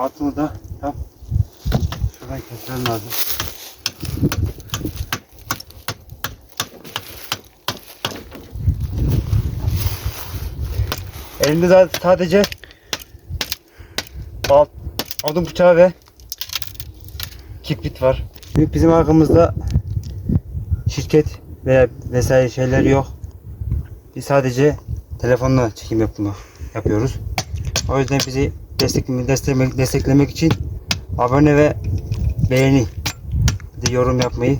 altını da tam şuradan kesmem lazım. Elimde sadece alt, odun bıçağı ve kibrit var. Bizim arkamızda şirket veya vesaire şeyler yok. Biz sadece telefonla çekim yapma yapıyoruz. O yüzden bizi destek, desteklemek, desteklemek için abone ve beğeni bir de yorum yapmayı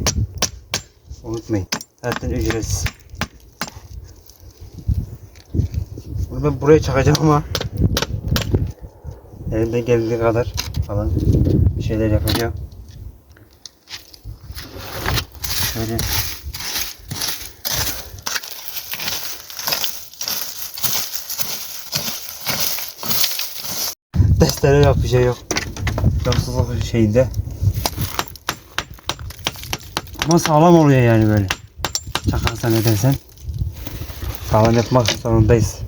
unutmayın. Zaten ücretsiz. Bunu ben buraya çakacağım ama elimden geldiği kadar falan bir şeyler yapacağım. Şöyle testere yok bir şey yok. Yoksulluk şeyinde. Ama sağlam oluyor yani böyle. Çakarsan edersen. Sağlam yapmak zorundayız.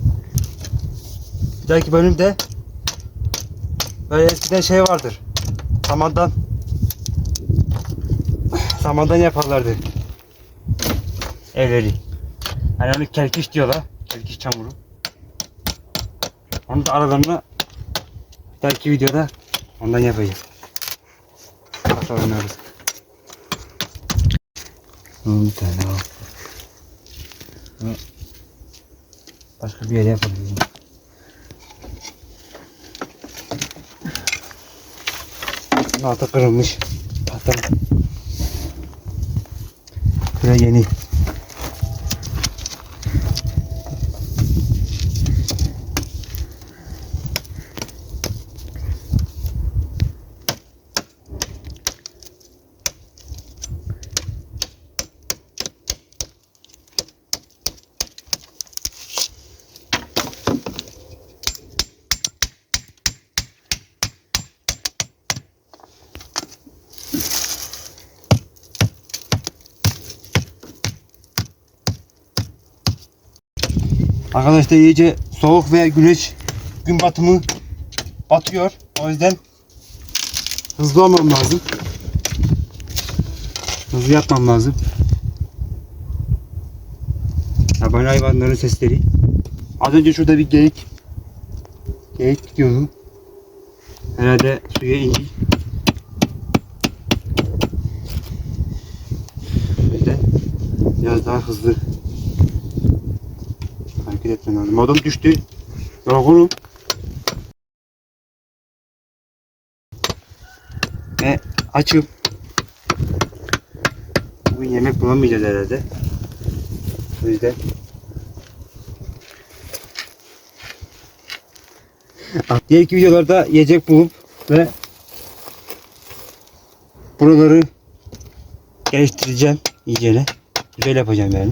Bir dahaki bölümde böyle eskiden şey vardır. Samandan samandan yaparlardı. Evleri. Hani onu kelkiş diyorlar. Kelkiş çamuru. Onu da aralarına Belki videoda ondan yapacağız. Masa oynarız. Hmm, Bir tane al. Başka bir yere. Bunun altı kırılmış. Tahta. Şuraya yeni. Arkadaşlar iyice soğuk ve güneş gün batımı batıyor. O yüzden hızlı olmam lazım. Hızlı yapmam lazım. Yaban hayvanların sesleri. Az önce şurada bir geyik geyik gidiyordu. Herhalde suya indi. Yüzden biraz daha hızlı hareket etmem. Modum düştü. Yorgunum. Ve açım. Bugün yemek bulamayacağız herhalde. O yüzden Diğerki videolarda yiyecek bulup ve buraları geliştireceğim iyicene. Güzel yapacağım yani.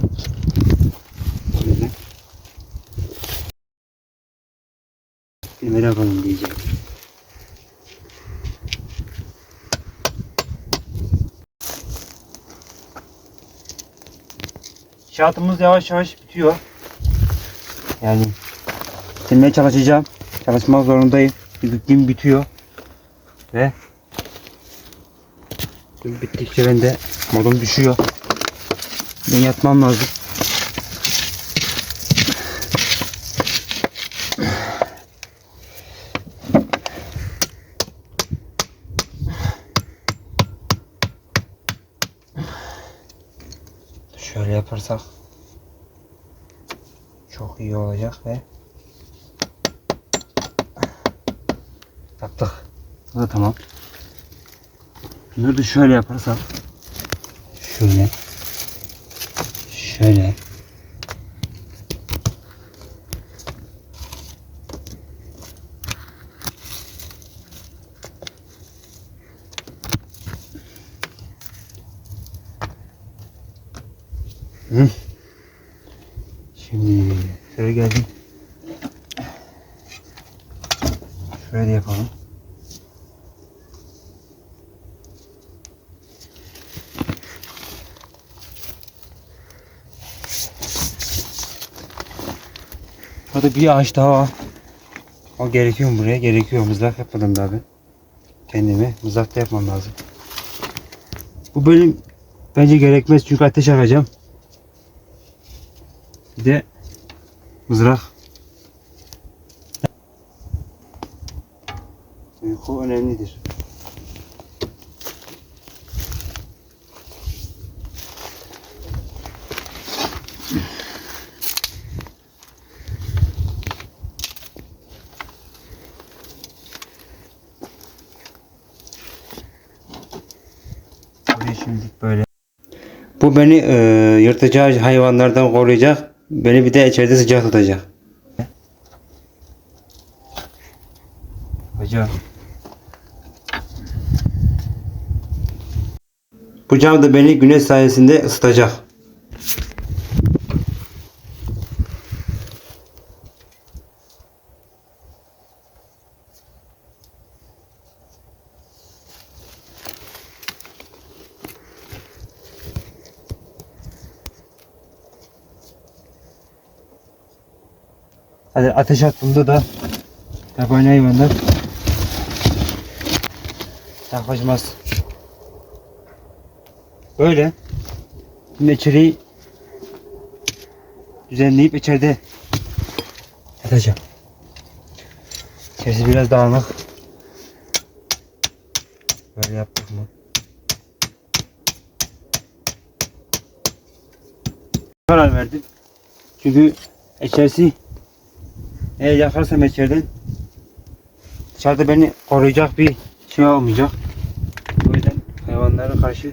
O yüzden bir yapalım diyeceğim. İnşaatımız yavaş yavaş bitiyor. Yani bitirmeye çalışacağım. Çalışmak zorundayım. Gün bitiyor. Ve gün bittikçe ben de modum düşüyor. Ben yatmam lazım. Şöyle yaparsak çok iyi olacak ve yaptık. Bu da tamam. Bunları şöyle yaparsak şöyle Hı. Şimdi şöyle geldim. Şöyle yapalım. Burada bir ağaç daha var. O gerekiyor mu buraya? Gerekiyor. Mızrak yapmadım daha ben. kendimi. Mızrakta yapmam lazım. Bu bölüm bence gerekmez çünkü ateş yakacağım. Bir de mızrak. Uyku önemlidir. Bu beni e, yırtıcı hayvanlardan koruyacak. Beni bir de içeride sıcak tutacak. Hocam. Bu cam da beni güneş sayesinde ısıtacak. Hadi ateş attığımda da yabani hayvanlar yaklaşmaz. Böyle. Şimdi içeriği düzenleyip içeride yatacağım. İçerisi biraz dağınık. Böyle yaptık mı? Karar verdim. Çünkü içerisi eğer yakarsam içeriden dışarıda beni koruyacak bir şey olmayacak. O yüzden hayvanlara karşı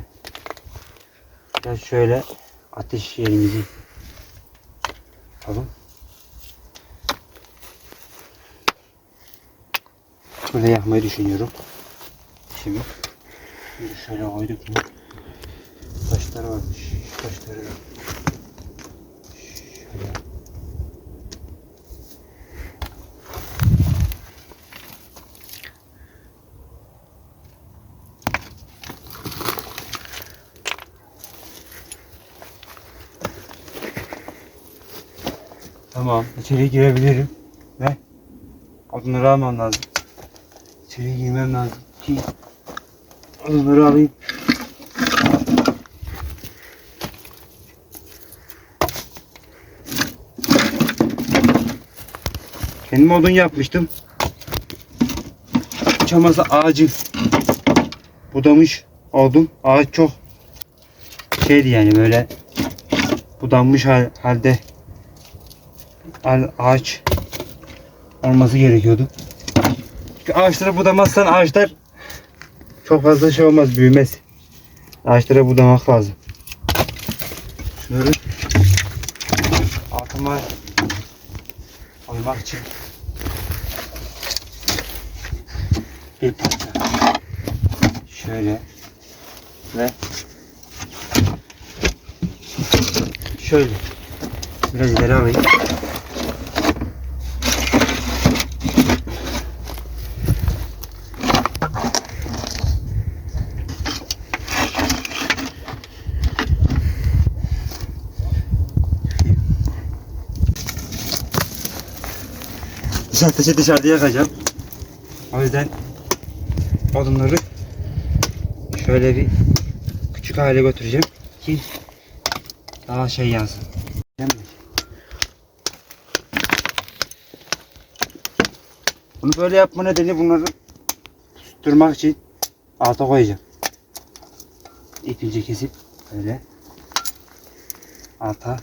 biraz şöyle ateş yerimizi yapalım. Şöyle yakmayı düşünüyorum. Şimdi şöyle koyduk mu? Taşlar varmış. Taşları. Şöyle. Tamam. içeriye girebilirim. Ve odunları almam lazım. İçeriye girmem lazım ki odunları alayım. Kendim odun yapmıştım. Çamasa ağacı budamış oldum. Ağaç çok şeydi yani böyle budanmış hal- halde al- ağaç olması gerekiyordu. Çünkü ağaçları budamazsan ağaçlar çok fazla şey olmaz, büyümez. Ağaçlara budamak lazım. Şunları altıma koymak için bir parça şöyle ve şöyle biraz ileri alayım. Dışarı taşı dışarıda yakacağım. O yüzden odunları şöyle bir küçük hale götüreceğim ki daha şey yansın. Bunu böyle yapma nedeni bunları tutturmak için alta koyacağım. İlk önce kesip böyle alta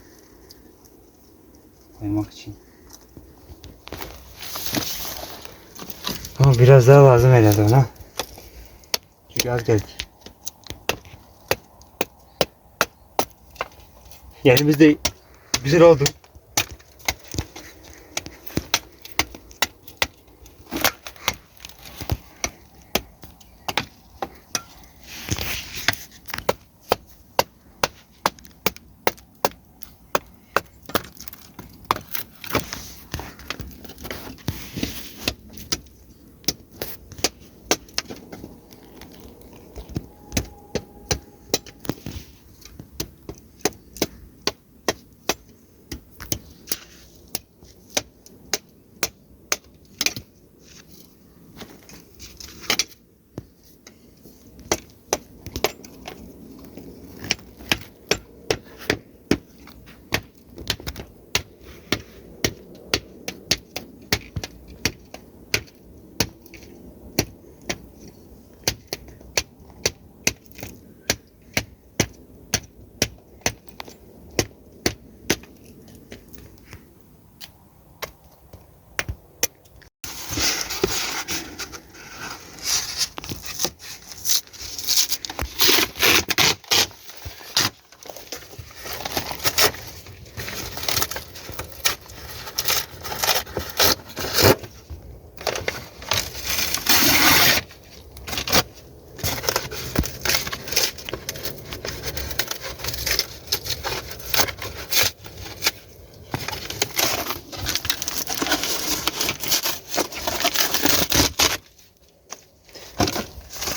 koymak için. Biraz daha lazım herhalde ona. Çünkü az geldi. Yerimiz de güzel oldu.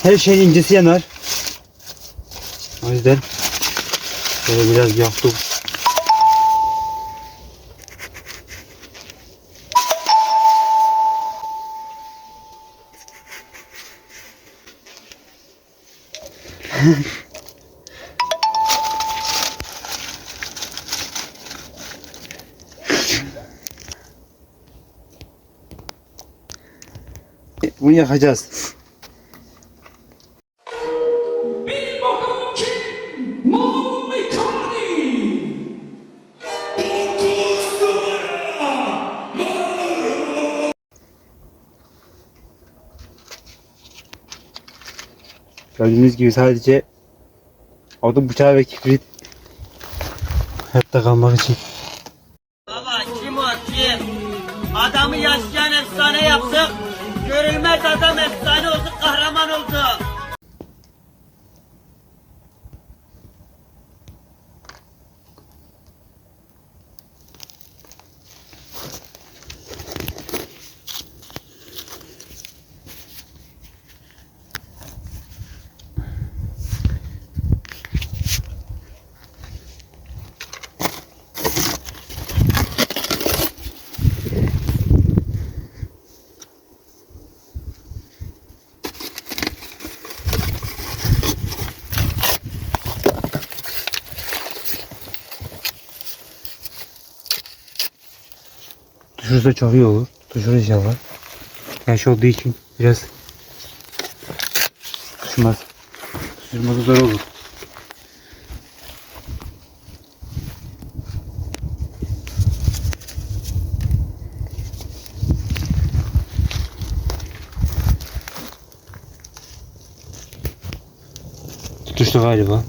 Her şeyin incesi yanar. O yüzden şöyle biraz yaktım. Bunu yakacağız. Gördüğünüz gibi sadece odun bıçağı ve kibrit hayatta kalmak için. Baba kim o kim? Adamı yaşayan efsane yaptık. Görülmez adam efsane oldu, kahraman oldu. Düşürse çok iyi olur. Düşür inşallah. Yaş olduğu için biraz düşmez. Düşürmesi zor olur. Tutuştu galiba.